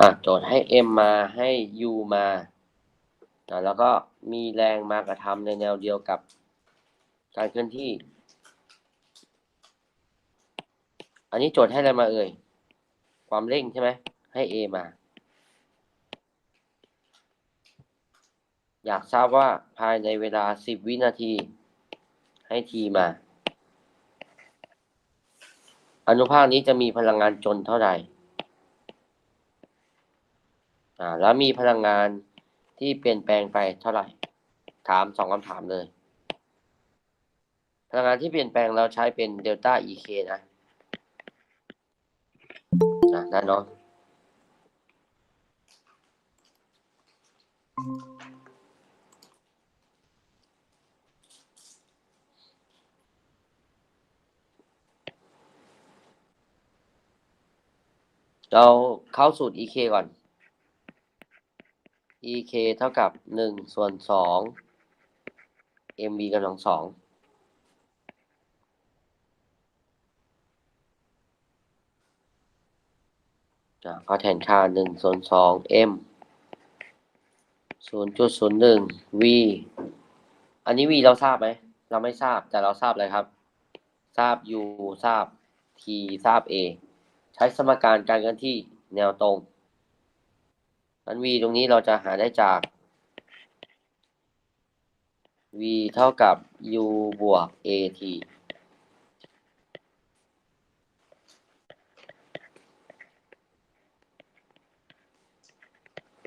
อะโจทย์ให้ m มาให้ u มาอะแล้วก็มีแรงมากระทำในแนวเดียวกับการเคลื่อนที่ อันนี้โจทย์ให้อะไรมาเอ่ย ความเร่งใช่ไหม ให้ a มา อยากทราบว่าภายในเวลา 10 วินาที ให้ t มา อนุภาคนี้จะมีพลังงานจนเท่าไหร่ อ่าแล้วมีพลังงานที่เปลี่ยนแปลงไปเท่าไหร่ ถามสองคำถามเลย พลังงานที่เปลี่ยนแปลงเราใช้เป็นเดลต้า EK นะอะได้เนาะเราเข้าสูตร EK ก่อน EK เท่ากับหนึ่งส่วนสอง MV กำลังสองอะก็แทนค่าหนึ่งส่วนสอง M ศูนย์จุดศูนย์หนึ่ง V อันนี้ V เราทราบไหม เราไม่ทราบแต่เราทราบอะไรครับ ทราบ U ทราบ T ทราบ A ใช้สมการการเคลื่อนที่แนวตรง อัน v ตรงนี้เราจะหาได้จาก v เท่ากับ u บวก at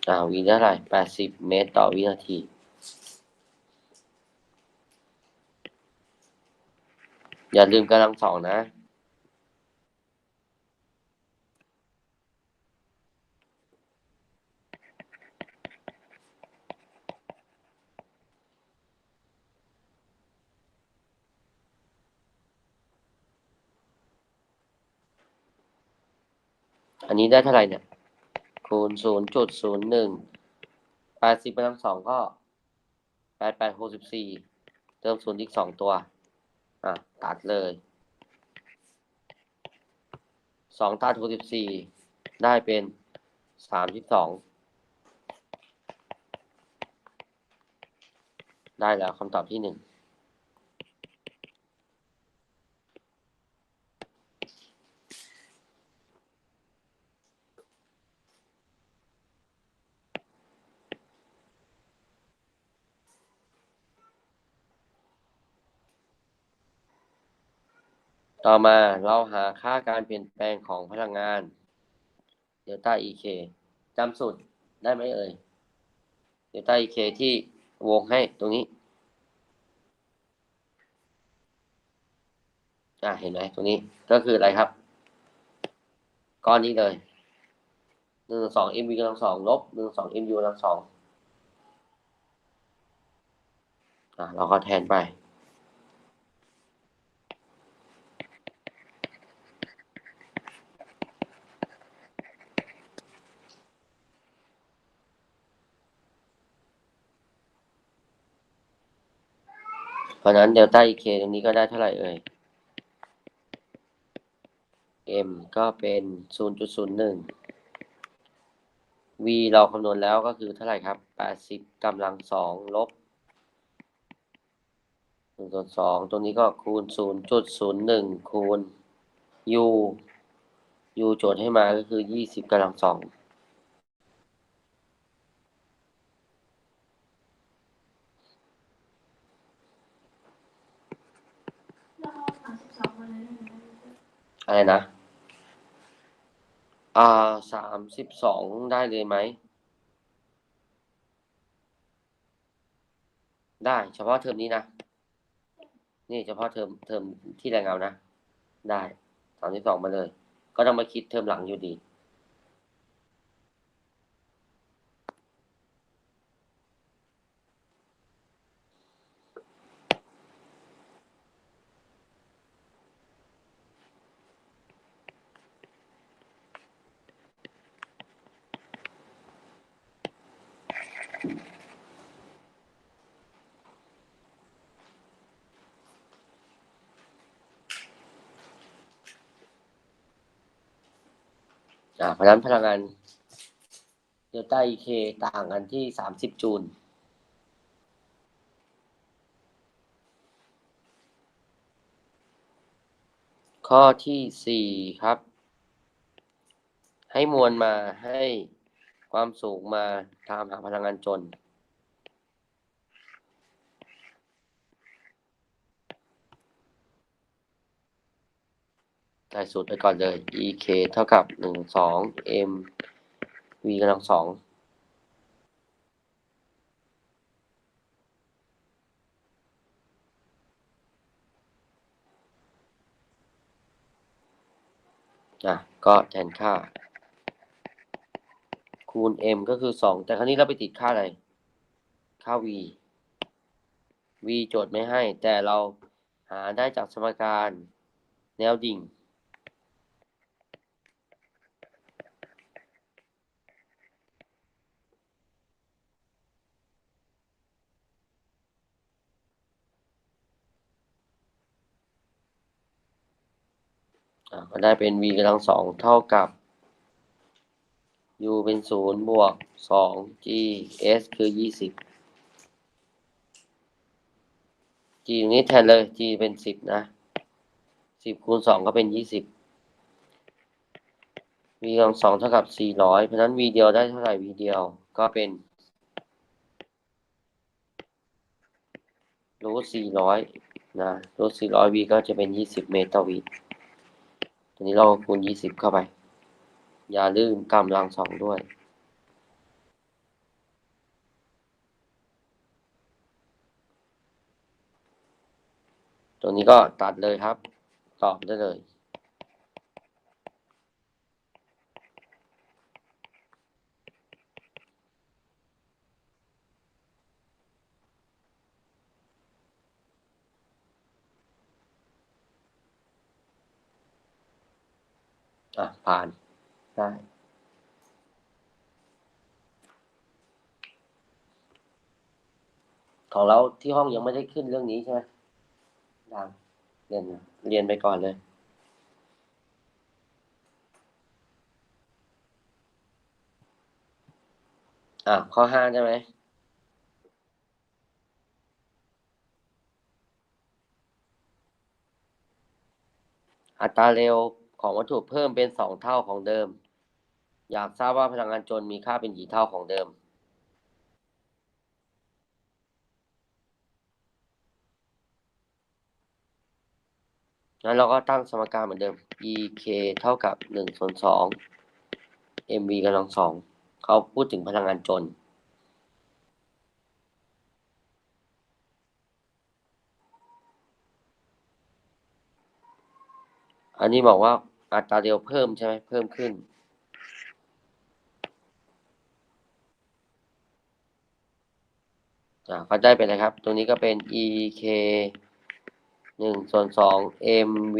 อ่า v ได้เท่าไหร่80เมตรต่อวินาที อย่าลืมกำลังสองนะ อันนี้ได้เท่าไหร่เนี่ย คูณศูนย์จุดศูนย์หนึ่งแปดสิบกำลังสองก็แปดแปดหกสิบสี่เติมศูนย์อีกสองตัว อะ ตัดเลยสองตัดหกสิบสี่ได้เป็นสามสิบสองได้แล้วคำตอบที่หนึ่ง ต่อมาเราหาค่าการเปลี่ยนแปลงของพลังงานเดลต้า EK จำสูตรได้ไหมเอ่ยเดลต้า EK ที่วงให้ตรงนี้ อะเห็นไหมตรงนี้ก็คืออะไรครับ ก้อนนี้เลยหนึ่งสอง mv กำลังสองลบหนึ่งสอง mu กำลังสองอะเราก็แทนไป เพราะนั้นเดลต้า EK ตรงนี้ก็ได้เท่าไหร่เอ่ย M ก็เป็น 0.01 V เราคำนวณแล้วก็คือเท่าไหร่ครับ 80กำลังสองลบ1ส่วน2ตรงนี้ก็คูณ 0.01 คูณ U U โจทย์ให้มาก็คือ 20กำลังสอง อะไรนะ อ่าสามสิบสองได้เลยไหม ได้เฉพาะเทอมนี้นะ นี่เฉพาะเทอมเทอมที่แรงเงานะ ได้สามสิบสองมาเลย ก็ต้องมาคิดเทอมหลังอยู่ดี อ่าเพราะฉะนั้นพลังงานเดลต้า EK ต่างกันที่สามสิบจูลข้อที่สี่ครับ ให้มวลมาให้ความสูงมาตามหาพลังงานจน ได้สูตรไปก่อนเลย EK เท่ากับหนึ่งสอง M V กำลังสองอะก็แทนค่า คูณ m ก็คือสองแต่ครั้นี้เราไปติดค่าอะไร ค่า v v โจทย์ไม่ให้ แต่เราหาได้จากสมการแนวดิ่ง อะ ก็ได้เป็น v กำลังสองเท่ากับ u เป็นศูนย์บวกสอง g s คือยี่สิบ g ตรงนี้แทนเลย g เป็นสิบนะสิบคูณสองก็เป็นยี่สิบ v กำลังสองเท่ากับสี่ร้อยเพราะฉะนั้น v เดียวได้เท่าไหร่ v เดียวก็เป็นรูทสี่ร้อยนะรูทสี่ร้อย v ก็จะเป็นยี่สิบเมตรต่อวิ ทีนี้เราคูณยี่สิบเข้าไป อย่าลืมกำลังสองด้วยตัวนี้ก็ตัดเลยครับ ตอบได้เลย อะผ่านได้ของเราที่ห้องยังไม่ได้ขึ้นเรื่องนี้ใช่ไหมยังเรียนเรียนไปก่อนเลย อะ ข้อห้าใช่ไหม อัตราเร็ว ของวัตถุเพิ่มเป็นสองเท่าของเดิม อยากทราบว่าพลังงานจนมีค่าเป็นกี่เท่าของเดิม งั้นเราก็ตั้งสมการเหมือนเดิม EK เท่ากับหนึ่งส่วนสอง MV กำลังสองเขาพูดถึงพลังงานจนอันนี้บอกว่า อัตราเร็วเพิ่มใช่ไหมเพิ่มขึ้น อ่าก็ได้เป็นอะไรครับ ตรงนี้ก็เป็น EK หนึ่งส่วนสอง MV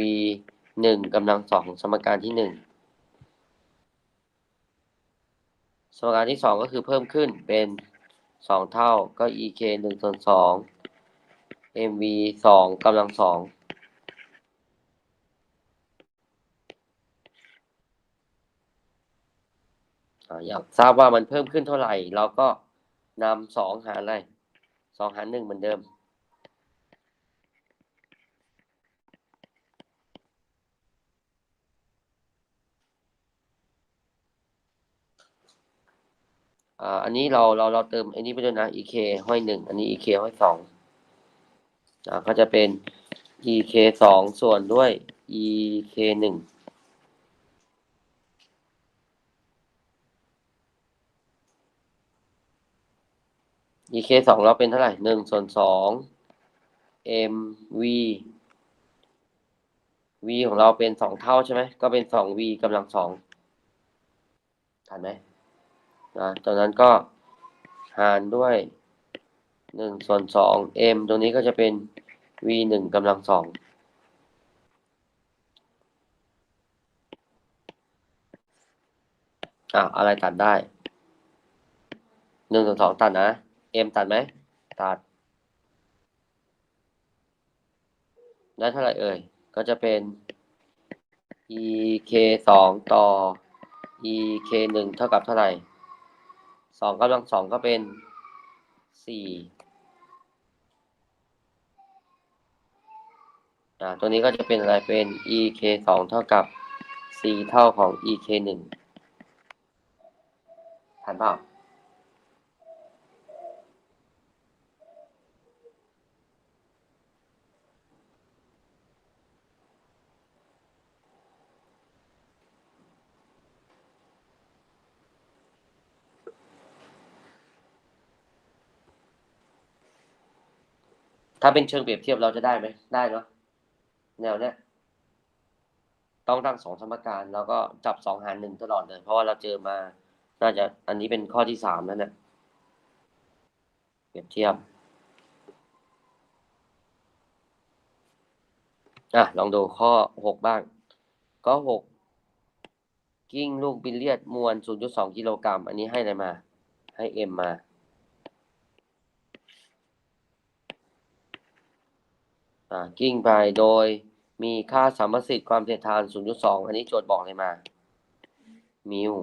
หนึ่งกำลังสองสมการที่หนึ่งสมการที่สองก็คือเพิ่มขึ้นเป็นสองเท่าก็ EK หนึ่งส่วนสอง MV สองกำลังสอง อยากทราบว่ามันเพิ่มขึ้นเท่าไหร่ เราก็นำสองหารอะไรสองหารหนึ่งเหมือนเดิม อันนี้เราเราเราเติมอันนี้ไปด้วยนะ ek ห้อยหนึ่งอันนี้ ek ห้อยสองอ่าก็จะเป็น ek สองส่วนด้วย ek หนึ่ง ek สองเราเป็นเท่าไหร่หนึ่งส่วนสอง mv v ของเราเป็นสองเท่าใช่ไหมก็เป็นสอง v กำลังสองทันไหมนะตอนนั้นก็หารด้วยหนึ่งส่วนสอง m ตรงนี้ก็จะเป็น v หนึ่งกำลังสองอะอะไรตัดได้หนึ่งส่วนสองตัดนะ m ตัดไหมตัด ได้เท่าไหร่เอ่ย ก็จะเป็น e k สองต่อ e k หนึ่งเท่ากับเท่าไหร่สองกำลังสองก็เป็นสี่อ่าตัวนี้ก็จะเป็นอะไรเป็น ek สองเท่ากับ c เท่าของ ek หนึ่งทันเปล่า ถ้าเป็นเชิงเปรียบเทียบเราจะได้ไหมได้เนาะแนวเนี้ยต้องตั้งสองสมการแล้วก็จับสองหารหนึ่งตลอดเลย เพราะว่าเราเจอมา น่าจะอันนี้เป็นข้อที่สามแล้วเนี่ยเปรียบเทียบอะลองดูข้อหกบ้าง ก็หกกิ้งลูกบิลเลียดมวล 0.2 กิโลกรัม อันนี้ให้อะไรมา ให้ m มาอ่า กิ้งไปโดยมีค่าสัมประสิทธิ์ความเสียดทาน 0.2 อันนี้โจทย์บอกเลยมา มิว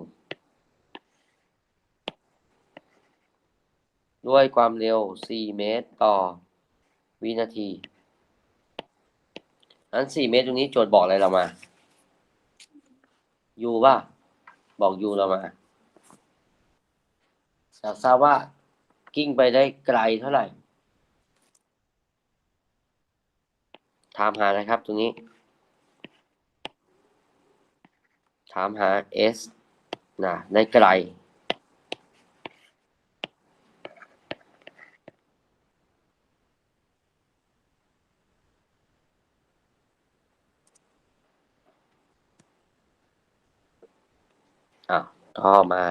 ด้วยความเร็ว 4 เมตรต่อวินาที อัน 4 เมตรตรงนี้โจทย์บอกอะไรเรามายูป่ะบอกยูเรามาอยากทราบว่ากิ้งไปได้ไกลเท่าไหร่ ถามหานะครับตรงนี้ ถามหา s นะได้ไกลอะก็มา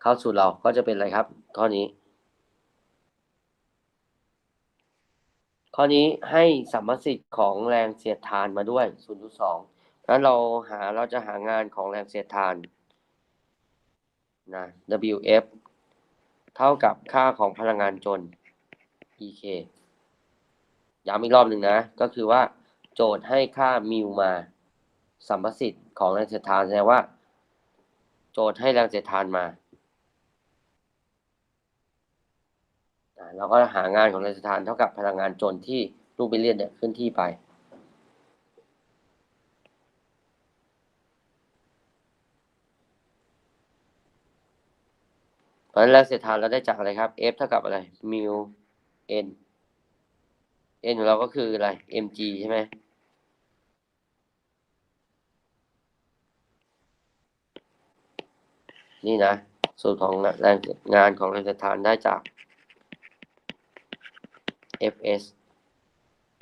เข้าสู่เราก็จะเป็นอะไรครับ ข้อนี้ ข้อนี้ให้สัมประสิทธิ์ของแรงเสียดทานมาด้วย0.2แล้วเราหาเราจะหางานของแรงเสียดทานนะ WF เท่ากับค่าของพลังงานจน EK ย้ำอีกรอบหนึ่งนะ ก็คือว่าโจทย์ให้ค่ามิวมาสัมประสิทธิ์ของแรงเสียดทานแสดงว่า โจทย์ให้แรงเสียดทานมาอ่า เราก็หางานของแรงสียดทานเท่ากับพลังงานจนที่ลูกบิลเลียนเนี่ยขึ้นที่ไป เพราะฉะนั้นแรงเสียดทานเราได้จากอะไรครับ F เท่ากับอะไรมิว N N ของเราก็คืออะไร mg ใช่ไหมนี่นะสูตรของแรงงานของแรงเสียดทานได้จาก fs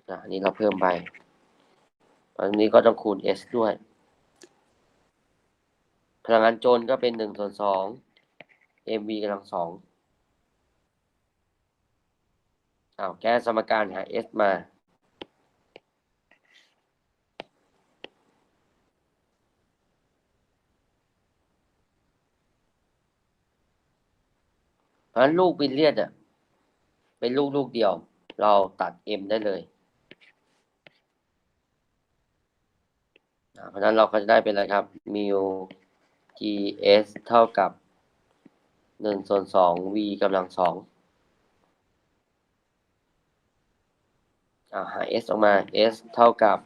นะอันนี้เราเพิ่มไป อันนี้ก็ต้องคูณ s ด้วย พลังงานโจรก็เป็นหนึ่งส่วนสอง mv กำลังสองอ้าวแก้สมการหา s มาเพราะฉะนั้นลูกบิลเลียดอะ เป็นลูกลูกเดียว เราตัด m ได้เลยเพราะฉะนั้นเราก็จะได้เป็นอะไรครับ mu gs เท่ากับหนึ่งส่วนสอง v กำลังสองอ่าหา s ออกมา s เท่ากับ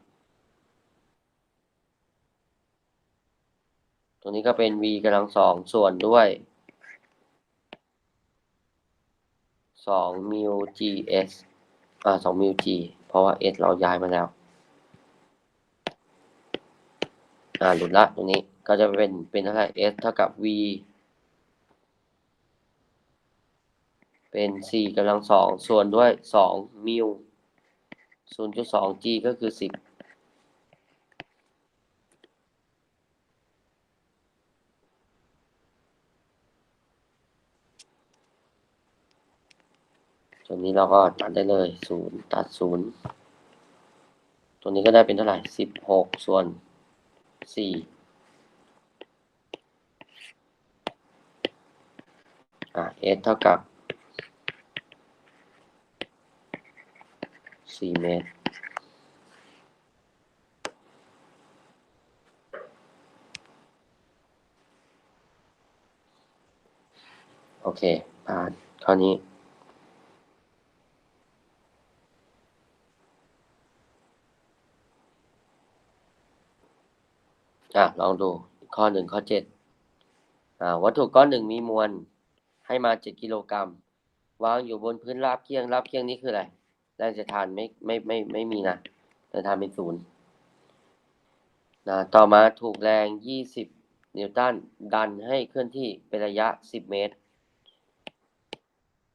ตัวนี้ก็เป็น v กำลังสองส่วนด้วยสองมิว gs สองมิลจีเพราะว่าเอสเราย้ายมาแล้ว อ่าหลุดละตรงนี้ก็จะเป็นเป็นเท่าไหร่ s เท่ากับ v เป็น 4กำลังสองส่วนด้วย 2 มิว0.2 g ก็คือ 10 ตัวนี้เราก็ตัดได้เลยศูนย์ตัดศูนย์ตัวนี้ก็ได้เป็นเท่าไหร่สิบหกส่วนสี่อะ s เท่ากับสี่เมตรโอเคผ่านเท่านี้ อะลองดูข้อหนึ่งข้อเจ็ดอ่าวัตถุก้อนหนึ่งมีมวลให้มาเจ็ดกิโลกรัมวางอยู่บนพื้นราบเคียงราบเคียงนี่คืออะไรแรงเสียดทานไม่ไม่ไม่ไม่มีนะแรงทานเป็นศูนย์นะต่อมาถูกแรงยี่สิบนิวตันดันให้เคลื่อนที่เป็นระยะสิบเมตร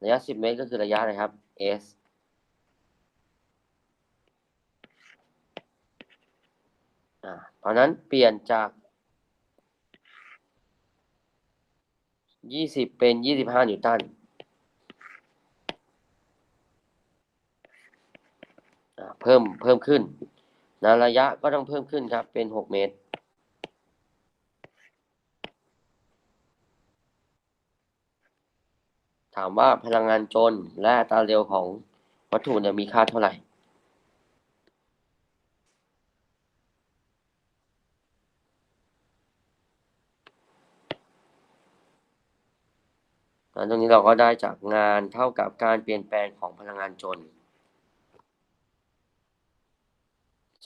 ระยะสิบเมตรก็คือระยะอะไรครับ s อ่า เพราะนั้นเปลี่ยนจากยี่สิบเป็นยี่สิบห้านิวตันเพิ่มเพิ่มขึ้นนะระยะก็ต้องเพิ่มขึ้นครับ เป็นหกเมตรถามว่าพลังงานจนและอัตราเร็วของวัตถุเนี่ยมีค่าเท่าไหร่ ตรงนี้เราก็ได้จากงานเท่ากับการเปลี่ยนแปลงของพลังงานจน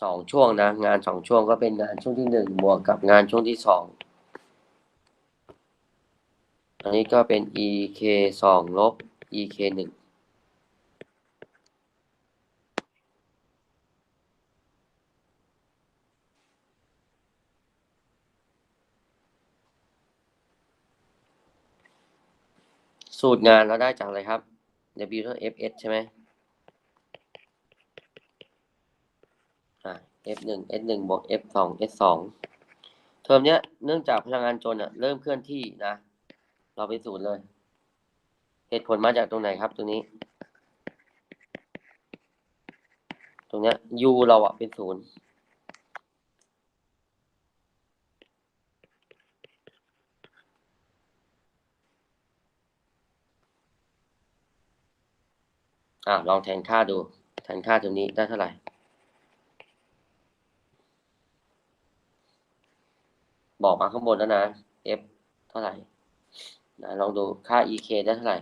สองช่วงนะงานสองช่วงก็เป็นงานช่วงที่หนึ่งบวกกับงานช่วงที่สองอันนี้ก็เป็น ek สองลบ ek หนึ่ง สูตรงานเราได้จากอะไรครับ w เท่า fs ใช่ไหมอ่า f หนึ่ง s หนึ่งบวก f สอง s สองเทอมเนี้ยเนื่องจากพลังงานจนอะเริ่มเคลื่อนที่นะ เราไปศูนย์เลย เหตุผลมาจากตรงไหนครับตรงนี้ ตรงเนี้ย u เราอะเป็นศูนย์ อ่าลองแทนค่าดู แทนค่าตรงนี้ได้เท่าไหร่ บอกมาข้างบนแล้วนะ f เท่าไหร่นะลองดูค่า ek ได้เท่าไหร่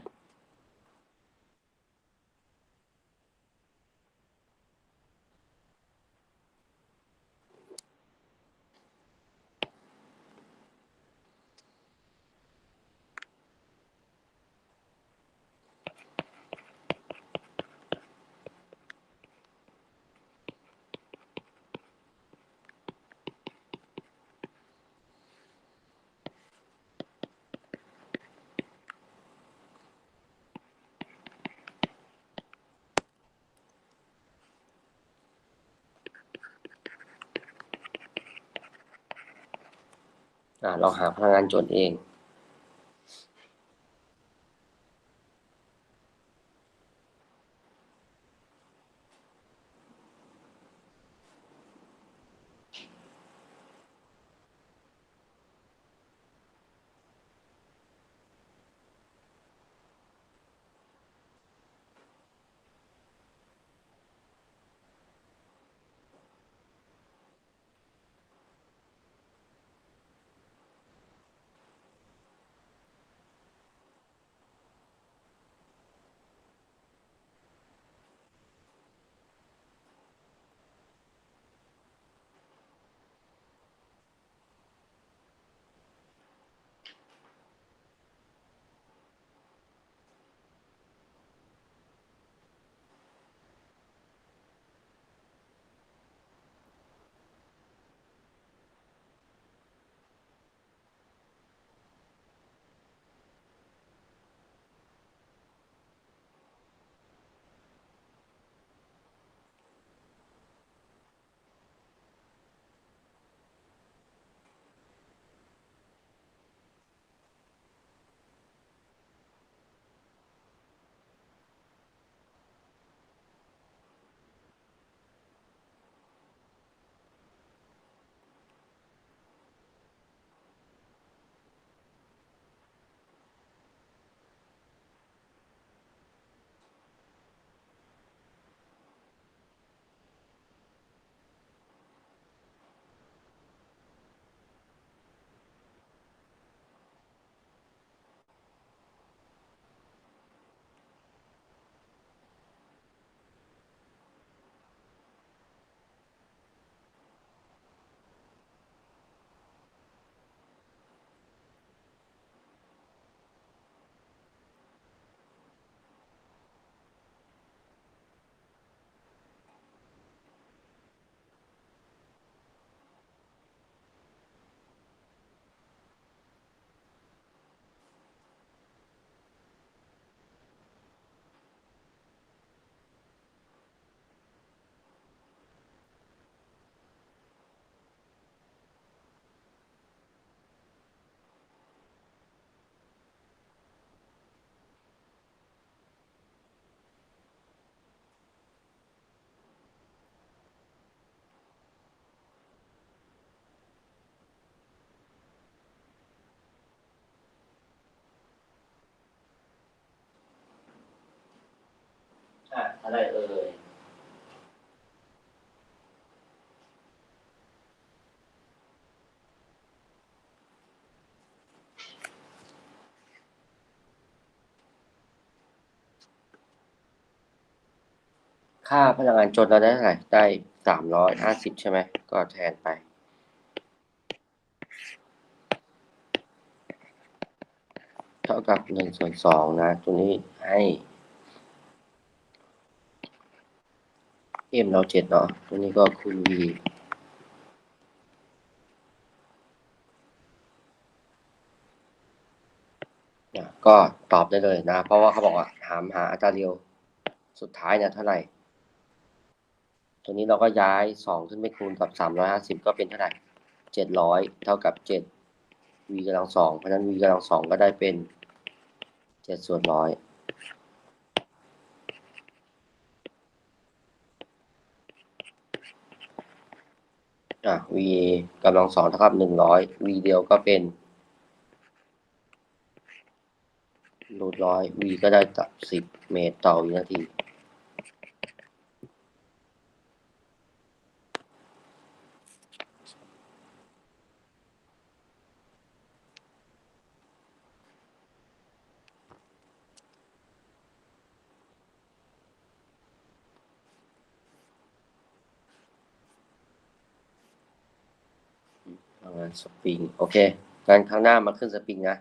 เราหาพลังงานจนเอง อะไรเอ่ยค่าพลังงานจนเราได้เท่าไหร่ได้สามร้อยห้าสิบใช่ไหม ก็แทนไป เท่ากับหนึ่งส่วนสองนะ ตัวนี้ให้ m เราเจ็ดเนาะตัวนี้ก็คูณ v นะก็ตอบได้เลยนะ เพราะว่าเขาบอกว่าถามหาอัตราเร็วสุดท้ายเนี่ยเท่าไหร่ ตัวนี้เราก็ย้ายสองขึ้นไปคูณกับสามร้อยห้าสิบก็เป็นเท่าไหร่เจ็ดร้อยเท่ากับเจ็ด v กำลังสองเพราะฉะนั้น v กำลังสองก็ได้เป็นเจ็ดส่วนร้อย อะ v กำลังสองเท่ากับหนึ่งร้อย v เดียวก็เป็นรูทร้อย v ก็ได้สิบเมตรต่อวินาที สปริงโอเคงั้นข้างหน้ามาขึ้นสปริงนะ